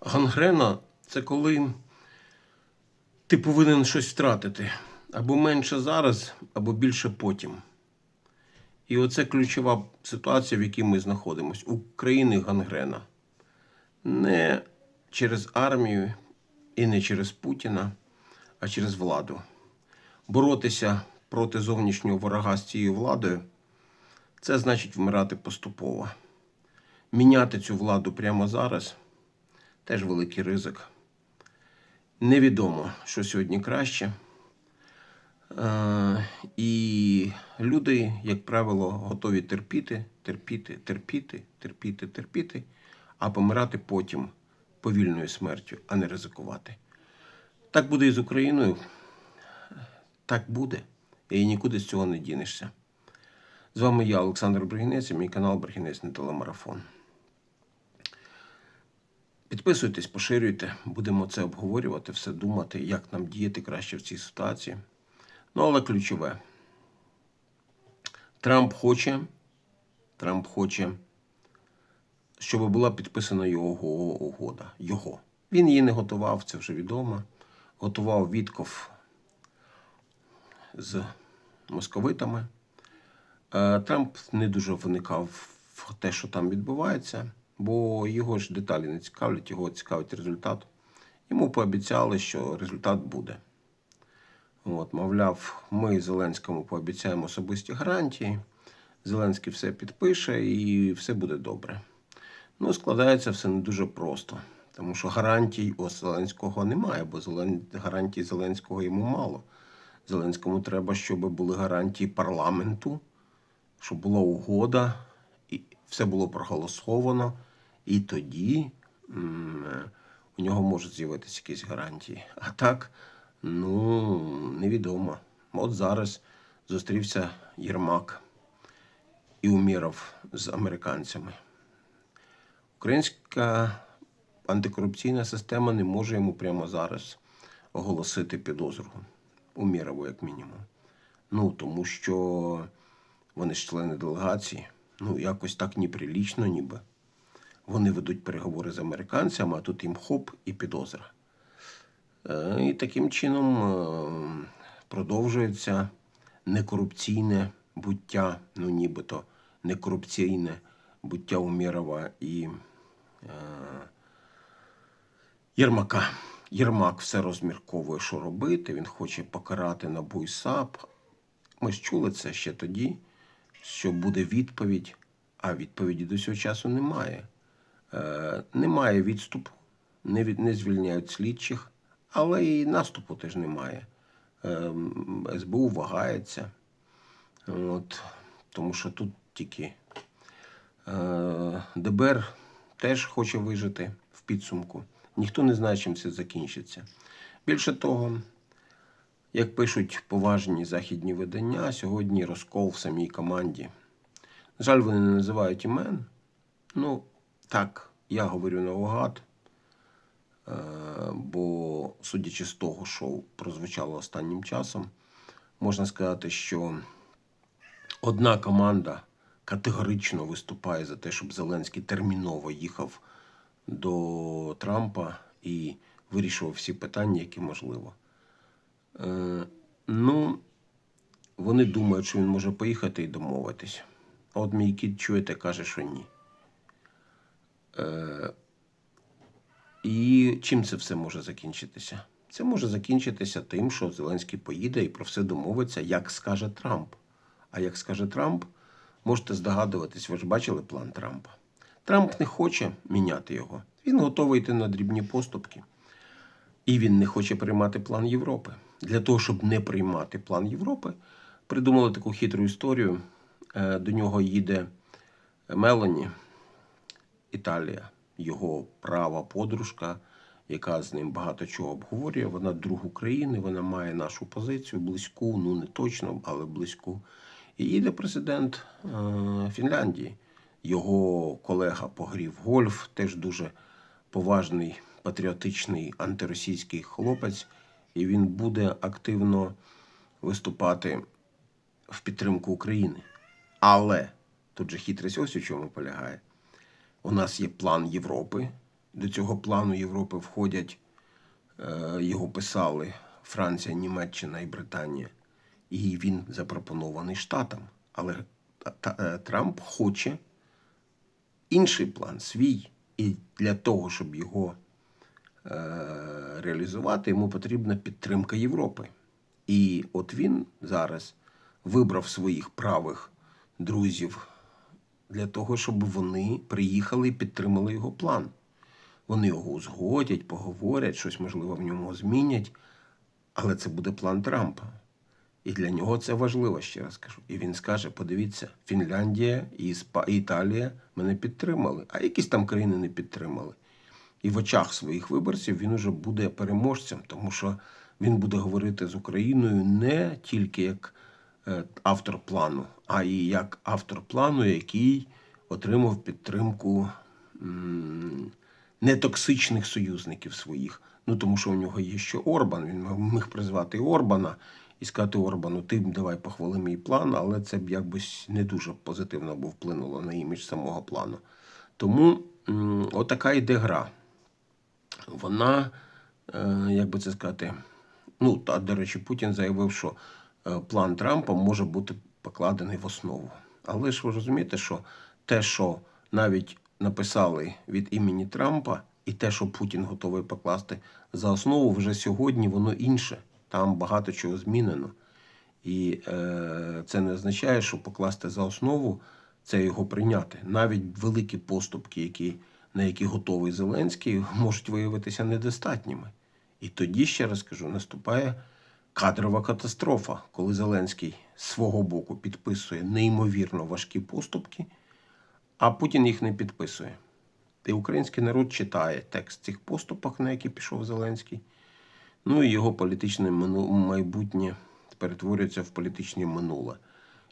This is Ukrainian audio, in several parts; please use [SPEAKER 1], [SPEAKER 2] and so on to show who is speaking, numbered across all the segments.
[SPEAKER 1] Гангрена це коли ти повинен щось втратити. Або менше зараз, або більше потім. І оце ключова ситуація, в якій ми знаходимося. У країни гангрена. Не через армію і не через Путіна, а через владу. Боротися проти зовнішнього ворога з цією владою це значить вмирати поступово. Міняти цю владу прямо зараз теж великий ризик. Невідомо, що сьогодні краще. Е, І люди, як правило, готові терпіти, терпіти, терпіти, терпіти, терпіти, а помирати потім повільною смертю, а не ризикувати. Так буде і з Україною. Так буде. І нікуди з цього не дінешся. З вами я, Олександр Бригінець, і мій канал Бригінець на телемарафон. Підписуйтесь, поширюйте, будемо це обговорювати, все думати, як нам діяти краще в цій ситуації. Ну, але ключове. Трамп хоче, Трамп хоче, щоб була підписана його угода. Його. Він її не готував, це вже відомо. Готував Вітков з московитами. Е, Трамп не дуже вникав в те, що там відбувається, бо його ж деталі не цікавлять, його цікавить результат. Йому пообіцяли, що результат буде. От, мовляв, ми Зеленському пообіцяємо особисті гарантії. Зеленський все підпише і все буде добре. Ну, складається все не дуже просто, тому що гарантій у Зеленського немає, бо гарантій Зеленського йому мало. Зеленському треба, щоб були гарантії парламенту, щоб була угода, і все було проголосовано, і тоді у нього можуть з'явитися якісь гарантії. А так, ну, невідомо. От зараз зустрівся Єрмак і Уміров з американцями. Українська антикорупційна система не може йому прямо зараз оголосити підозру. Умірову, як мінімум. Ну, тому що вони ж члени делегації. Ну, якось так неприлічно, ніби. Вони ведуть переговори з американцями, а тут їм хоп і підозра. Е, І таким чином е, продовжується некорупційне буття, ну нібито некорупційне буття Умірова і е, Єрмака. Єрмак все розмірковує, що робити. Він хоче покарати НАБУ і САП. Ми ж чули це ще тоді, що буде відповідь, а відповіді до цього часу немає. Е, немає відступу, не, від, не звільняють слідчих, але і наступу теж немає. Е, СБУ вагається. От, тому що тут тільки е, ДБР теж хоче вижити в підсумку. Ніхто не знає, чим це закінчиться. Більше того, як пишуть поважні західні видання, сьогодні розкол в самій команді. На жаль, вони не називають імен. Ну, так, я говорю наугад, Е, бо, судячи з того, що прозвучало останнім часом, можна сказати, що одна команда категорично виступає за те, щоб Зеленський терміново їхав до Трампа і вирішував всі питання, які можливо. Е, ну, вони думають, що він може поїхати і домовитись. От мій кіт чуєте, каже, що ні. Е, і чим це все може закінчитися? Це може закінчитися тим, що Зеленський поїде і про все домовиться, як скаже Трамп. А як скаже Трамп, можете здогадуватись, ви ж бачили план Трампа. Трамп не хоче міняти його. Він готовий йти на дрібні поступки. І він не хоче приймати план Європи. Для того, щоб не приймати план Європи, придумали таку хитру історію. Е, До нього їде Мелані, Італія, його права подружка, яка з ним багато чого обговорює. Вона друг України, вона має нашу позицію близьку, ну не точно, але близьку. І їде президент е, Фінляндії. Його колега погрів гольф, теж дуже поважний патріотичний антиросійський хлопець, і він буде активно виступати в підтримку України. Але тут же хитрість ось у чому полягає. У нас є план Європи, До цього плану Європи входять, е, його писали Франція, Німеччина і Британія. І він запропонований Штатам. Але е, Трамп хоче інший план, свій. І для того, щоб його е, реалізувати, йому потрібна підтримка Європи. І от він зараз вибрав своїх правих друзів для того, щоб вони приїхали і підтримали його план. Вони його узгодять, поговорять, щось можливо в ньому змінять, але це буде план Трампа. І для нього це важливо, ще раз кажу. І він скаже: подивіться, Фінляндія і Іспа- Італія мене підтримали, а якісь там країни не підтримали. І в очах своїх виборців він уже буде переможцем, тому що він буде говорити з Україною не тільки як автор плану, а і як автор плану, який отримав підтримку нетоксичних союзників своїх. Ну тому що у нього є ще Орбан. Він міг призвати Орбана і сказати Орбану, ти давай похвали мій план, але це б якось не дуже позитивно б вплинуло на імідж самого плану. Тому отака йде гра вона, е, як би це сказати, ну, та, до речі, Путін заявив, що е, план Трампа може бути покладений в основу. Але ж ви розумієте, що те, що навіть написали від імені Трампа, і те, що Путін готовий покласти за основу, вже сьогодні воно інше. Там багато чого змінено. І е, це не означає, що покласти за основу це його прийняти. Навіть великі поступки, які, на які готовий Зеленський, можуть виявитися недостатніми. І тоді, ще раз кажу, наступає кадрова катастрофа, коли Зеленський з свого боку підписує неймовірно важкі поступки, а Путін їх не підписує. І український народ читає текст цих поступок, на які пішов Зеленський. Ну і його політичне майбутнє перетворюється в політичне минуле.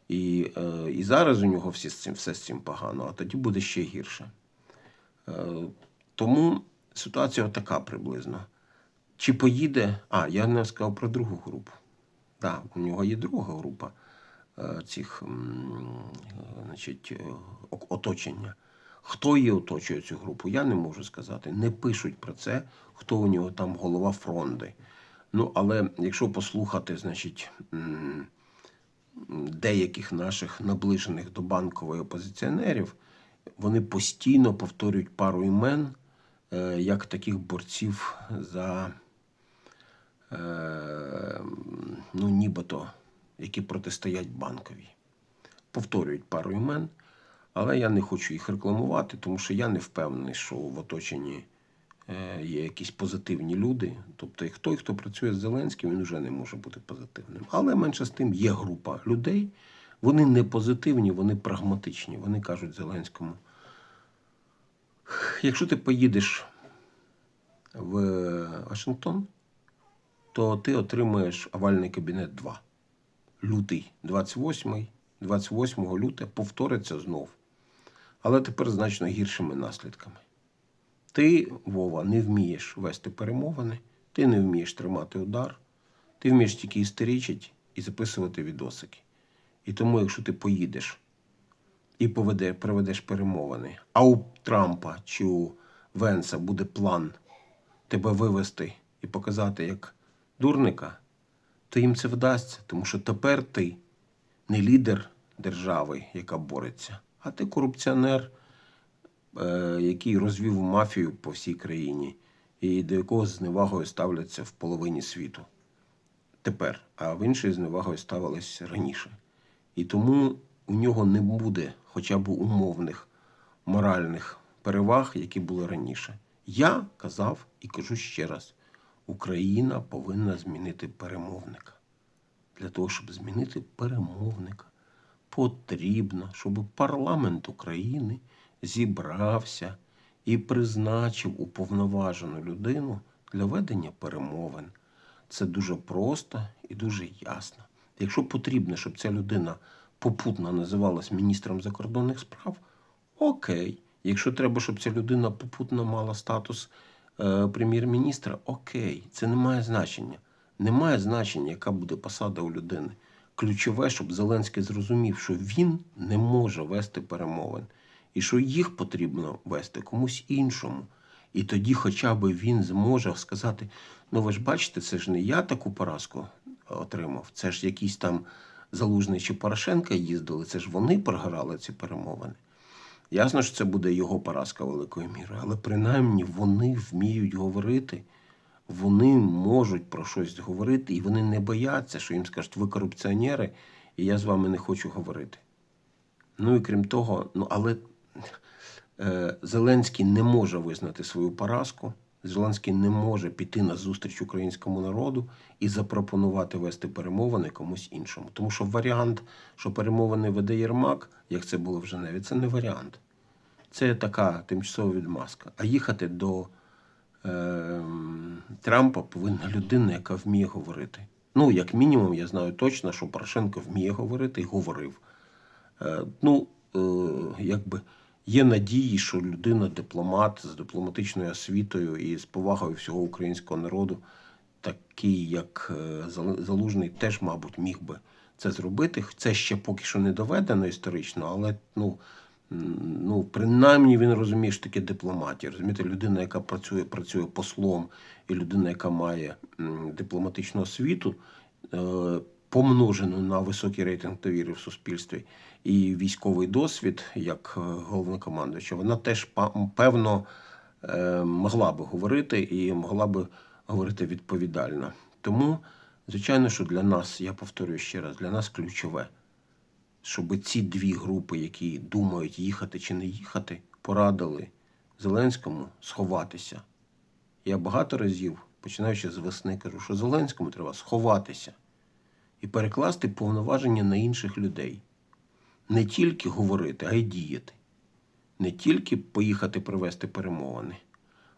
[SPEAKER 1] І, е, і зараз у нього всі з цим, все з цим погано, а тоді буде ще гірше. Е, тому ситуація така приблизно. Чи поїде. А, я не сказав про другу групу. Так, у нього є друга група е, цих е, значить, е, оточення. Хто її оточує цю групу, я не можу сказати. Не пишуть про це, хто у нього там голова фронди. Ну, але якщо послухати, значить, деяких наших наближених до банкової опозиціонерів, вони постійно повторюють пару імен як таких борців за ну, нібито, які протистоять банковій. Повторюють пару імен, але я не хочу їх рекламувати, тому що я не впевнений, що в оточенні е, є якісь позитивні люди. Тобто, і той, хто працює з Зеленським, він вже не може бути позитивним. Але менше з тим є група людей. Вони не позитивні, вони прагматичні. Вони кажуть Зеленському. Якщо ти поїдеш в Вашингтон, то ти отримаєш овальний кабінет 2. Лютий, 28, 28 люте повториться знов. Але тепер значно гіршими наслідками. Ти, Вова, не вмієш вести перемовини, ти не вмієш тримати удар, ти вмієш тільки істеричити і записувати відосики. І тому, якщо ти поїдеш і поведе, проведеш перемовини, а у Трампа чи у Венса буде план тебе вивести і показати як дурника, то їм це вдасться, тому що тепер ти не лідер держави, яка бореться, а ти корупціонер, е, який розвів мафію по всій країні і до якого з зневагою ставляться в половині світу. Тепер, а в іншій зневагою ставились раніше. І тому у нього не буде хоча б умовних моральних переваг, які були раніше. Я казав і кажу ще раз: Україна повинна змінити перемовника. Для того, щоб змінити перемовника, потрібно, щоб парламент України зібрався і призначив уповноважену людину для ведення перемовин. Це дуже просто і дуже ясно. Якщо потрібно, щоб ця людина попутно називалась міністром закордонних справ, окей. Якщо треба, щоб ця людина попутно мала статус прем'єр-міністра, окей, це не має значення. Немає значення, яка буде посада у людини. Ключове, щоб Зеленський зрозумів, що він не може вести перемовин, і що їх потрібно вести комусь іншому. І тоді хоча б він зможе сказати: ну ви ж бачите, це ж не я таку поразку отримав, це ж якісь там Залужний чи Порошенка їздили, це ж вони програли ці перемовини. Ясно, що це буде його поразка великою мірою, але принаймні вони вміють говорити, вони можуть про щось говорити, і вони не бояться, що їм скажуть, ви корупціонери, і я з вами не хочу говорити. Ну і крім того, ну але е, Зеленський не може визнати свою поразку. Зеленський не може піти на зустріч українському народу і запропонувати вести перемовини комусь іншому. Тому що варіант, що перемовини веде Єрмак, як це було в Женеві, це не варіант. Це така тимчасова відмазка. А їхати до е, Трампа повинна людина, яка вміє говорити. Ну, як мінімум, я знаю точно, що Порошенко вміє говорити і говорив. Е, ну, е, якби є надії, що людина дипломат з дипломатичною освітою і з повагою всього українського народу, такий як е, Залужний, теж, мабуть, міг би це зробити. Це ще поки що не доведено історично, але ну. Ну, принаймні він розуміє, що таке дипломатія. Розумієте, людина, яка працює, працює послом, і людина, яка має дипломатичну освіту, е, помножену на високий рейтинг довіри в суспільстві і військовий досвід, як е, головнокомандуюча, вона теж певно е, могла би говорити і могла би говорити відповідально. Тому, звичайно, що для нас, я повторюю ще раз, для нас ключове, щоб ці дві групи, які думають їхати чи не їхати, порадили Зеленському сховатися. Я багато разів, починаючи з весни, кажу, що Зеленському треба сховатися і перекласти повноваження на інших людей. Не тільки говорити, а й діяти. Не тільки поїхати провести перемовини,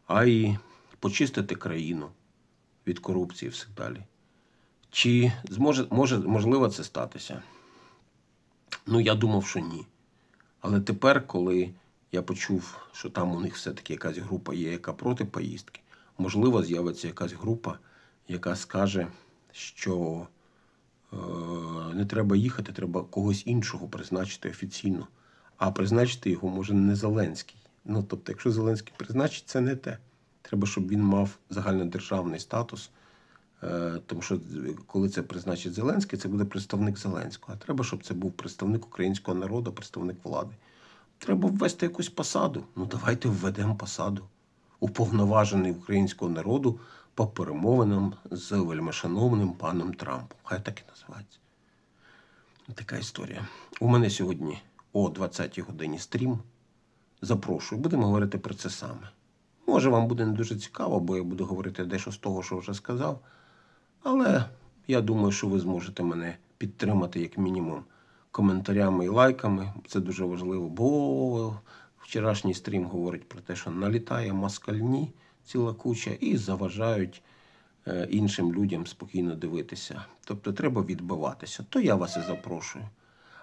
[SPEAKER 1] а й почистити країну від корупції і все далі. Чи зможе, може, можливо це статися? Ну, я думав, що ні. Але тепер, коли я почув, що там у них все-таки якась група є, яка проти поїздки, можливо, з'явиться якась група, яка скаже, що не треба їхати, треба когось іншого призначити офіційно. А призначити його може не Зеленський. Ну, тобто, якщо Зеленський призначить, це не те. Треба, щоб він мав загальнодержавний статус. Е, Тому що коли це призначить Зеленський, це буде представник Зеленського. А треба, щоб це був представник українського народу, представник влади. Треба ввести якусь посаду. Ну давайте введемо посаду. Уповноважений українського народу по перемовинам з вельмишановним паном Трампом. Хай так і називається. Така історія. У мене сьогодні о 20-й годині стрім. Запрошую, будемо говорити про це саме. Може, вам буде не дуже цікаво, бо я буду говорити дещо з того, що вже сказав. Але я думаю, що ви зможете мене підтримати як мінімум коментарями і лайками. Це дуже важливо, бо вчорашній стрім говорить про те, що налітає москальні ціла куча і заважають е, іншим людям спокійно дивитися. Тобто треба відбиватися. То я вас і запрошую.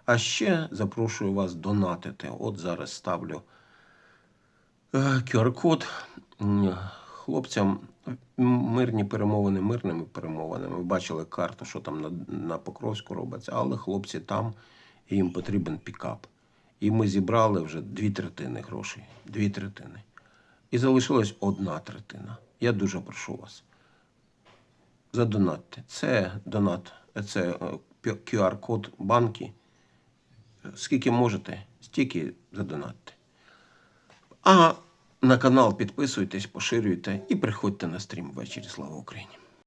[SPEAKER 1] А ще запрошую вас донатити. От зараз ставлю е, QR-код. Хлопцям мирні перемовини мирними перемовинами. Ви бачили карту, що там на Покровську робиться, але хлопці там і їм потрібен пікап. І ми зібрали вже дві третини грошей. Дві третини. І залишилась одна третина. Я дуже прошу вас. Задонатьте. Це донат, це е, QR-код банки. Скільки можете, стільки задонатьте. А на канал підписуйтесь, поширюйте і приходьте на стрім ввечері. Слава Україні!